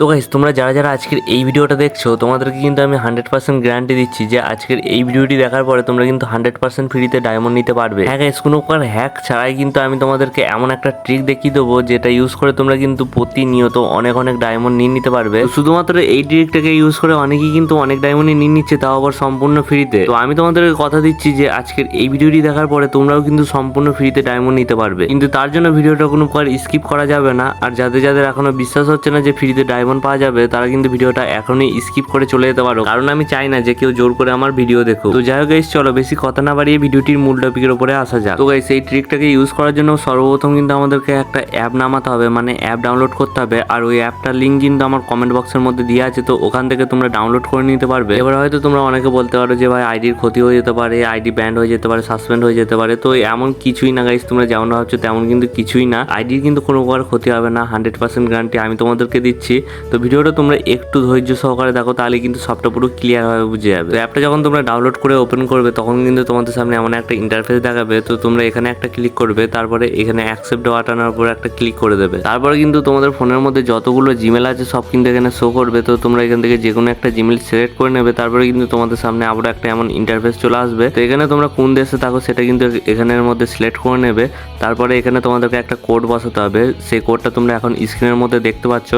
তো গাইস তোমরা যারা যারা আজকের এই ভিডিওটা দেখছ, তোমাদেরকে কিন্তু আমি হান্ড্রেড পার্সেন্ট গ্যারান্টি দিচ্ছি যে আজকের এই ভিডিওটি দেখার পরে তোমরা কিন্তু হান্ড্রেড পার্সেন্ট ফ্রিতে ডায়মন্ড নিতে পারবে। হ্যাঁ গাইস কোনো প্রকার হ্যাক ছাড়াই কিন্তু আমি তোমাদেরকে এমন একটা ট্রিক দেখিয়ে দেবো যেটা ইউজ করে তোমরা কিন্তু প্রতিনিয়ত অনেক অনেক ডায়মন্ড নিয়ে নিতে পারবে। শুধুমাত্র এই ট্রিকটাকে ইউজ করে অনেকেই কিন্তু অনেক ডায়মন্ডই নিয়ে নিচ্ছে, তাও আবার সম্পূর্ণ ফ্রিতে তো আমি তোমাদেরকে কথা দিচ্ছি যে আজকের এই ভিডিওটি দেখার পরে তোমরাও কিন্তু সম্পূর্ণ ফ্রিতে ডায়মন্ড নিতে পারবে। কিন্তু তার জন্য ভিডিওটা কোনো প্রকার স্কিপ করা যাবে না। আর যাদের যাদের এখনও বিশ্বাস হচ্ছে না যে ফ্রিতে ডায়মন্ড পাওয়া যাবে, তারা কিন্তু ভিডিওটা এখনই স্কিপ করে চলে যেতে পারো। কারণ আমি চাই না যে কেউ জোর করে আমার ভিডিও দেখো তো যাই হোক চলো বেশি কথা না বাড়িয়ে ভিডিওটির মূল টপিকের উপরে আসা যাক। তো গাইস এই ট্রিকটাকে ইউজ করার জন্য সর্বপ্রথম কিন্তু আমাদেরকে একটা অ্যাপ নামাতে হবে মানে অ্যাপ ডাউনলোড করতে হবে। আর ওই অ্যাপটার লিঙ্ক কিন্তু আমার কমেন্ট বক্সের মধ্যে দেওয়া আছে, তো ওখান থেকে তোমরা ডাউনলোড করে নিতে পারবে। এবার হয়তো তোমরা অনেকে বলতে পারো যে ভাই আইডির ক্ষতি হয়ে যেতে পারে আইডি ব্যান্ড হয়ে যেতে পারে সাসপেন্ড হয়ে যেতে পারে। তো এমন কিছুই না গাইস তোমরা যেমন ভাবছ তেমন কিন্তু কিছুই না। আইডির কিন্তু কোনো প্রকার ক্ষতি হবে না হান্ড্রেড পার্সেন্ট গ্যারান্টি আমি তোমাদেরকে দিচ্ছি। তো ভিডিওটা তোমরা একটু ধৈর্য সহকারে দেখো, তাহলে কিন্তু সবটা পুরো ক্লিয়ার ভাবে বুঝে যাবে। তো অ্যাপটা যখন তোমরা ডাউনলোড করে ওপেন করবে, তখন কিন্তু তোমাদের সামনে এমন একটা ইন্টারফেস দেখাবে, তো তোমরা এখানে একটা ক্লিক করবে, তারপরে এখানে অ্যাকসেপ্ট বাটনের উপর একটা ক্লিক করে দেবে। তারপরে কিন্তু তোমাদের ফোনের মধ্যে যতগুলো জিমেল আছে, সব কিন্তু এখানে শো করবে। তো তোমরা এখান থেকে যে কোনো একটা জিমেল সিলেক্ট করে নেবে, তারপরে কিন্তু তোমাদের সামনে আবার একটা এমন ইন্টারফেস চলে আসবে। তো এখানে তোমরা কোন দেশে থাকো, সেটা কিন্তু এখানের মধ্যে সিলেক্ট করে নেবে। তারপরে এখানে তোমাদেরকে একটা কোড বসাতে হবে। সেই কোডটা তোমরা এখন স্ক্রিনের মধ্যে দেখতে পাচ্ছ।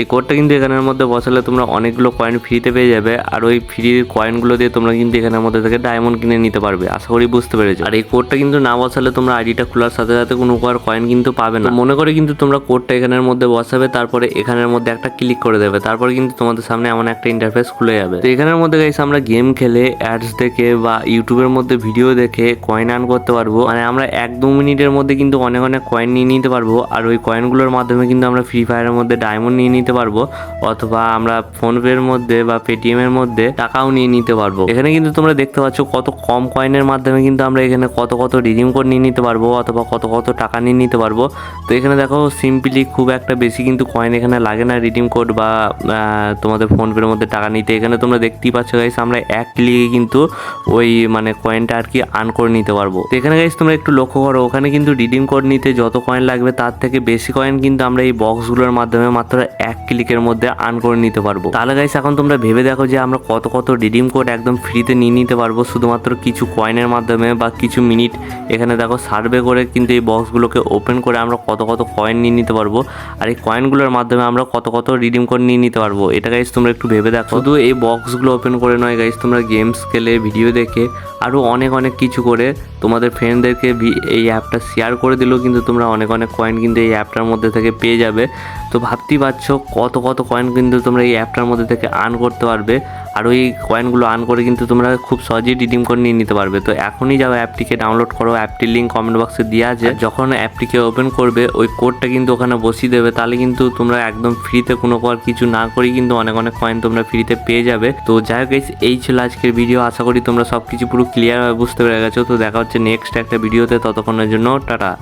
এই কোডটা কিন্তু এখানের মধ্যে বসালে তোমরা অনেকগুলো কয়েন ফ্রিতে পেয়ে যাবে। আর ওই ফ্রির কয়েনগুলো দিয়ে তোমরা কিন্তু এখানের মধ্যে থেকে ডায়মন্ড কিনে নিতে পারবে। আশা করি বুঝতে পেরেছ। আর এই কোডটা কিন্তু না বসালে তোমরা আইডিটা খোলার সাথে সাথে কোনো প্রকার কয়েন কিন্তু পাবে না। মনে করে কিন্তু তোমরা কোডটা এখানের মধ্যে বসাবে, তারপরে এখানের মধ্যে একটা ক্লিক করে দেবে। তারপরে কিন্তু তোমাদের সামনে এমন একটা ইন্টারফেস খুলে যাবে। তো এখানের মধ্যে গাইস আমরা গেম খেলে অ্যাডস দেখে বা ইউটিউবের মধ্যে ভিডিও দেখে কয়েন আর্ন করতে পারব। মানে আমরা এক দু মিনিটের মধ্যে কিন্তু অনেক অনেক কয়েন নিয়ে নিতে পারব। আর ওই কয়েনগুলোর মাধ্যমে কিন্তু আমরা ফ্রি ফায়ারের মধ্যে ডায়মন্ড নিয়ে নিতে পারব। অথবা আমরা ফোনপের মধ্যে বা পেটিএম এর মধ্যে টাকাও নিয়ে নিতে পারব। এখানে কিন্তু তোমরা দেখতে পাচ্ছ কত কম কয়েনের মাধ্যমে কিন্তু আমরা এখানে কত কত রিডিম কোড নিয়ে নিতে পারব, অথবা কত কত টাকা নিয়ে নিতে পারব। তো এখানে দেখো সিম্পলি খুব একটা বেশি কিন্তু কয়েন এখানে লাগে না রিডিম কোড বা তোমাদের ফোনপের মধ্যে টাকা নিতে। এখানে তোমরা দেখতেই পাচ্ছ গাইস আমরা এক ক্লিকে কিন্তু ওই মানে কয়েনটা আর কি আর্ন করে নিতে পারব। তো এখানে গাইস তোমরা একটু লক্ষ্য করো, ওখানে কিন্তু রিডিম কোড নিতে যত কয়েন লাগবে তার থেকে বেশি কয়েন কিন্তু আমরা এই বক্সগুলোর মাধ্যমে মাত্র এক ক্লিকের মধ্যে আর্ন করে নিতে পারব। তাহলে গাইস এখন তোমরা ভেবে দেখো যে আমরা কত কত রিডিম কোড একদম ফ্রিতে নিয়ে নিতে পারব। শুধুমাত্র কিছু কয়েনের মাধ্যমে বা কিছু মিনিট এখানে দেখো সার্ভে করে কিন্তু এই বক্সগুলোকে ওপেন করে আমরা কত কত কয়েন নিয়ে নিতে পারব। আর এই কয়েনগুলোর মাধ্যমে আমরা কত কত রিডিম কোড নিয়ে নিতে পারব। এটা গাইস তোমরা একটু ভেবে দেখো। শুধু এই বক্সগুলো ওপেন করে নয় গাইস তোমরা গেমস খেলে ভিডিও দেখে আরও অনেক অনেক কিছু করে তোমাদের ফ্রেন্ডদেরকে এই অ্যাপটা শেয়ার করে দিলেও কিন্তু তোমরা অনেক অনেক কয়েন কিন্তু এই অ্যাপটার মধ্যে থেকে পেয়ে যাবে। তো ভাবতেই পারছ কত কত কয়েন কিন্তু তোমরা এই অ্যাপটার মধ্যে থেকে আর্ন করতে পারবে। আর ওই কয়েনগুলো আর্ন করে কিন্তু তোমরা খুব সহজেই রিডিম করে নিয়ে নিতে পারবে। তো এখনই যাও অ্যাপটিকে ডাউনলোড করো অ্যাপটির লিঙ্ক কমেন্ট বক্সে দেওয়া আছে। যখন অ্যাপটিকে ওপেন করবে ওই কোডটা কিন্তু ওখানে বসিয়ে দেবে। তাহলে কিন্তু তোমরা একদম ফ্রিতে কোনো প্রকার কিছু না করেই কিন্তু অনেক অনেক কয়েন তোমরা ফ্রিতে পেয়ে যাবে। তো যাই হোক এই ছিল আজকের ভিডিও আশা করি তোমরা সব কিছু পুরো ক্লিয়ারভাবে বুঝতে পেরে গেছো। তো দেখা হচ্ছে নেক্সট একটা ভিডিওতে ততক্ষণের জন্য টাটা।